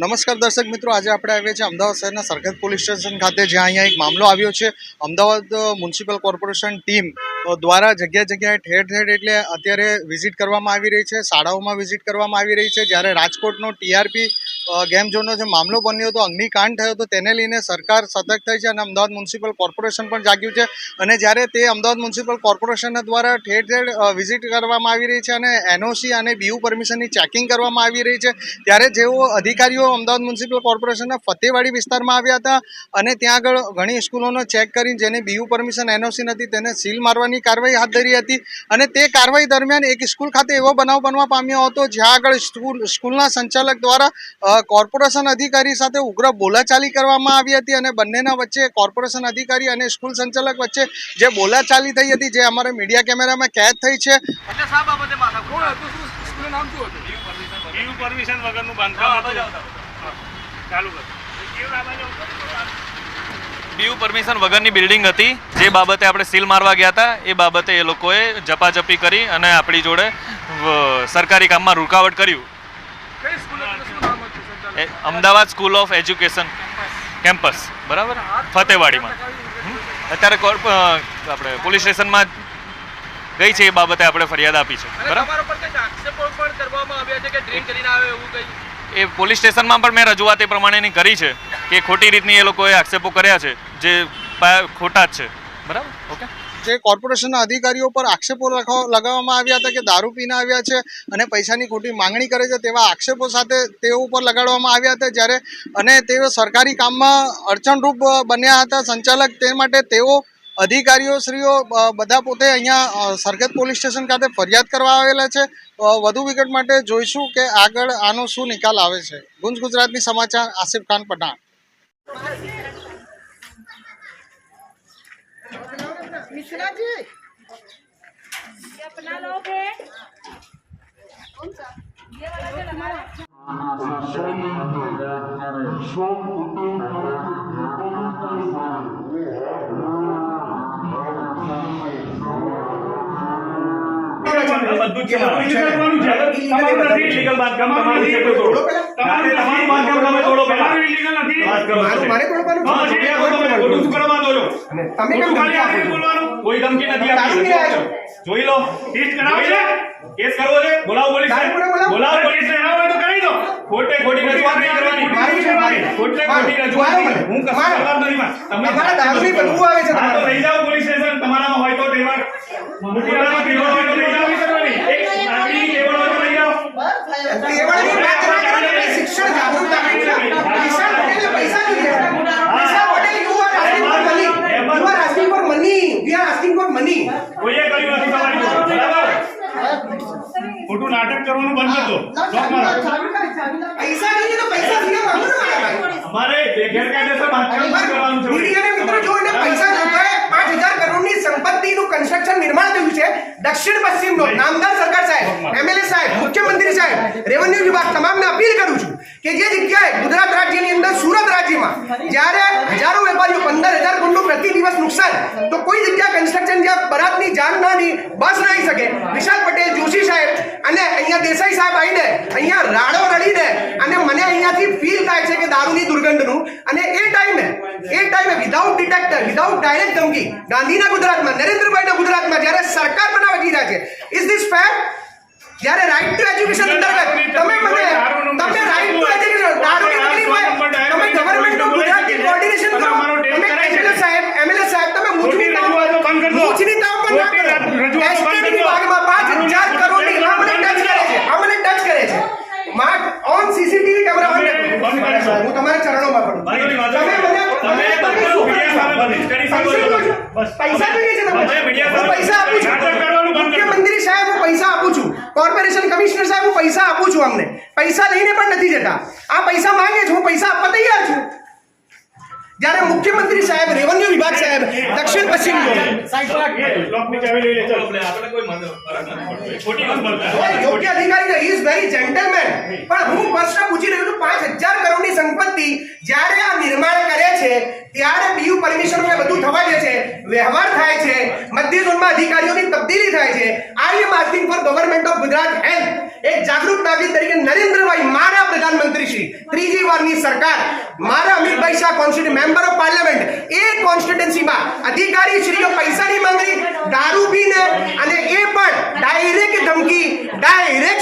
નમસ્કાર દર્શક મિત્રો, આજે આપણે આવ્યા છીએ અમદાવાદ શહેરના સરખદ પોલીસ સ્ટેશન ખાતે, જ્યાં અહીંયા એક મામલો આવ્યો છે. અમદાવાદ મ્યુનિસિપલ કોર્પોરેશન ટીમ દ્વારા જગ્યા જગ્યાએ ઠેર ઠેર એટલે અત્યારે વિઝિટ કરવામાં આવી રહી છે, શાળાઓમાં વિઝિટ કરવામાં આવી રહી છે. જ્યારે રાજકોટનો ટીઆરપી ગેમ ઝોનનો જે મામલો બન્યો હતો, અગ્નિકાંડ થયો હતો, તેને લઈને સરકાર સતર્ક થઈ છે અને અમદાવાદ મ્યુનિસિપલ કોર્પોરેશન પણ જાગ્યું છે. અને જ્યારે તે અમદાવાદ મ્યુનિસિપલ કોર્પોરેશન દ્વારા ઠેર ઠેર વિઝિટ કરવામાં આવી રહી છે અને એનઓસી અને બીયુ પરમિશનની ચેકિંગ કરવામાં આવી રહી છે, ત્યારે જેઓ અધિકારીઓ અમદાવાદ મ્યુનિસિપલ કોર્પોરેશનના ફતેવાડી વિસ્તારમાં આવ્યા હતા અને ત્યાં આગળ ઘણી સ્કૂલોનો ચેક કરીને જેને બીયુ પરમિશન એનઓસી નથી, તેને સીલ મારવાની કાર્યવાહી હાથ ધરી હતી. અને તે કાર્યવાહી દરમિયાન એક સ્કૂલ ખાતે એવો બનાવ બનવા પામ્યો હતો, જ્યાં આગળ સ્કૂલ, સ્કૂલના સંચાલક દ્વારા કોર્પોરેશન અધિકારી સાથે ઉગ્ર બોલાચાલી કરવામાં આવી હતી અને બંનેના વચ્ચે કોર્પોરેશન અધિકારી અને સ્કૂલ સંચાલક વચ્ચે જે બોલાચાલી થઈ હતી જે અમારે મીડિયા કેમેરામાં કેદ થઈ છે. એટલે શા બાબતે માથા કોણ હતું? શું સ્કૂલનું નામ શું હતું? બીયુ પરમિશન વગરનું. બાંધકામ ચાલુ બીયુ પરમિશન વગરની બિલ્ડિંગ હતી. જે બાબતે આપણે સીલ મારવા ગયા હતા એ બાબતે એ લોકોએ ઝપાઝપી કરી અને આપણી જોડે સરકારી કામમાં રૂકાવટ કર્યું કઈ સ્કૂલ હતું ને શું નામ હતું સંચાલક? એ Ahmedabad school of education campus. બરાબર? ફતેવાડીમાં. અત્યારે આપણે પોલીસ સ્ટેશનમાં ગઈ છે એ બાબતે આપણે ફરિયાદ આપી છે. બરાબર? એ પોલીસ સ્ટેશનમાં પણ મેં રજૂઆત એ પ્રમાણેની કરી છે કે ખોટી રીતની એ લોકોએ આક્ષેપો કર્યા છે જે ખોટા જ છે. બરાબર? ઓકે? જે કોર્પોરેશનના અધિકારીઓ પર આક્ષેપો લગાવવામાં આવ્યા હતા કે દારૂ પીને આવ્યા છે અને પૈસાની ખોટી માંગણી કરે છે તેવા આક્ષેપો સાથે તેઓ ઉપર લગાડવામાં આવ્યા હતા જ્યારે અને તેઓ સરકારી કામમાં અડચણરૂપ બન્યા હતા સંચાલક તે માટે તેઓ અધિકારીઓ શ્રીઓ બધા પોતે અહીંયા સરગત પોલીસ સ્ટેશન ખાતે ફરિયાદ કરવા આવેલા છે. વધુ વિગત માટે જોઈશું કે આગળ આનો શું નિકાલ આવે છે. ગુંજ ગુજરાતની સમાચાર, આસિફ ખાન પઠાણ. मिश्रा जी ये अपना लोगे कौन सा ये वाला जो हमारा બધું જ છે કરવાનું છે તમારું નથી illegal બાંધકામ તમારું છે કોઈ તોડો તમારું તમારું બાંધકામ તમે તોડો પહેલા illegal નથી. મારું મારે તોડવાનું છે. છે ખોટું શું કરવા છો તમે કેમ ખાલી આવીને બોલવાનું? કોઈ ધમકી નથી આપી પીને આવ્યા છો? જોઈ લો. ટેસ્ટ કરાવો છે? કેસ કરવો છે? બોલાવો પોલીસ બોલાવો? બોલાવો પોલીસ ને. હોય તો કરાવી દો. ખોટે ખોટી રજૂઆત નહીં કરવાની. મારું છે, મારું. ખોટે ખોટી રજૂઆત મારું નહીં. મને. હું કશું મારું. નથી માં. તમારા દારૂની બદબુ આવે છે તો લઈ જાઓ પોલીસ સ્ટેશન. તમારામાં હોય તો તેમાં મોટીવાળામાં કેવળ હોય તો લઈ જાઓ નહીં કરવાની એક નાગરિક કેવળ હોય તો લઈ જાઓ કેવળની વાત ના કરવાની, શિક્ષણ જાગૃતતા પૈસા પટેલે પૈસા જોઈએ છે. પૈસા Patel you are asking for money. You are asking for money. We are asking for money. કોઈએ કર્યું નથી તમારી જોડે. બરાબર ખોટું નાટક કરવાનું બંધ કરજો પૈસા નહીં તો પૈસા સીધા માંગો ને મારા ભાઈ. અમારે ગેરકાયદેસર બાંધકામ કરવાનું છે. મીડિયાને મિત્રો જો એને પૈસા જોતા પાંચ હજાર કરોડની સંપત્તિનું કન્સ્ટ્રક્શન નિર્માણ થયું છે. દક્ષિણ પશ્ચિમનો નામદાર સરકાર સાહેબ એમએલએ સાહેબ મુખ્યમંત્રી સાહેબ રેવન્યુ વિભાગ તમામને અપીલ કરું છું કે જે જગ્યાએ ગુજરાત રાજ્યની અંદર સુરત રાજ્યમાં જ્યારે હજારો વેપારીઓ પંદર હજાર કરોડનું પ્રતિ દિવસ નુકસાન તો કોઈ જગ્યા કન્સ્ટ્રક્શન જ્યાં બરાતની જાન ના ની બસ ના આવી શકે વિશાલ પટેલ જોશી સાહેબ અને અહીંયા દેસાઈ સાહેબ આવીને અહીંયા રાડો રડીને અને મને અહીંયાથી ફીલ થાય છે કે દારૂની દુર્ગંધનું. અને એ ટાઈમે એ ટાઈમે વિધાઉટ ડિટેક્ટર વિધાઉટ ડાયરેક્ટ ધમકી ગાંધીના ગુજરાતમાં નરેન્દ્રભાઈના ગુજરાતમાં જ્યારે સરકાર બનાવવા જઈ રહ્યા છે ઇઝ ધીસ ફેક્ટ જ્યારે રાઈટ ટુ એજ્યુકેશન અંતર્ગત તમે મને તમે રાઈટ ટુ એજ્યુકેશન દારૂની તકલીફ હોય તમે ગવર્નમેન્ટ ઓફ ગુજરાતની કોર્ડિનેશન કરો તમે એમએલએ સાહેબ એમએલએ સાહેબ તમે મૂછની તાવ મૂછની તાવ પણ ના કરો એસટીડી વિભાગમાં પાંચ હજાર કરોડની આ મને ટચ કરે છે આ મને ટચ કરે છે mark on CCTV camera on બંધ કરે છે. હું તમારા ચરણોમાં પડું વાંધો નહીં, વાંધો તમે નહીં. મને તમે બધું મીડિયા સામે બધી કરી શકો છો. બસ. પૈસા જોઈએ છે તમે તમે મીડિયા હું સામે પૈસા આપું છું નાટક કરવાનું બંધ કરો. મુખ્યમંત્રી સાહેબ હું પૈસા આપું છું. કોર્પોરેશન કમિશનર સાહેબ હું પૈસા આપું છું અમને. પૈસા લઈને પણ નથી જતા. આ પૈસા માંગે છે. હું પૈસા આપવા તૈયાર છું. જ્યારે મુખ્યમંત્રી સાહેબ રેવન્યુ વિભાગ સાહેબ દક્ષિણ પશ્ચિમ યોગ્ય અધિકારી ઇઝ વેરી જેન્ટલમેન પણ હું પ્રશ્ન પૂછી રહ્યો છું, પાંચ હજાર કરોડની સંપત્તિ જ્યારે આ નિર્માણ કરે છે, ત્યારે બીયુ પરમિશન બધું થવા દે છે. વ્યવહાર થાય છે, મધ્ય ઝોનમાં અધિકારીઓની તબદીલી થાય છે. I am asking for government of Gujarat help એક જાગૃત નાગરિક તરીકે નરેન્દ્રભાઈ મારા પ્રધાનમંત્રી શ્રી ત્રીજી વારની સરકાર. મારા અમિતભાઈ શાહ કોન્સ્ટિટ્યુ મેમ્બર ઓફ પાર્લામેન્ટ એ કોન્સ્ટિટ્યુન્સીમાં અધિકારી શ્રીઓ પૈસાની માંગણી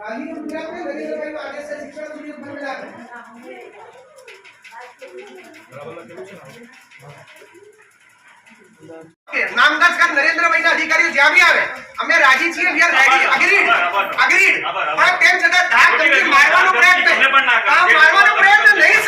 ને સુધી ઉપર में લાગે નામદાસ કર નરેન્દ્રભાઈના અધિકારીઓ જ્યાં બી આવે અમે રાજી છીએ agreed? Agreed? પણ તેમ છતાં ધાક ધમકી મારવાનો પ્રયત્ન. આ મારવાનો પ્રયત્ન નહીં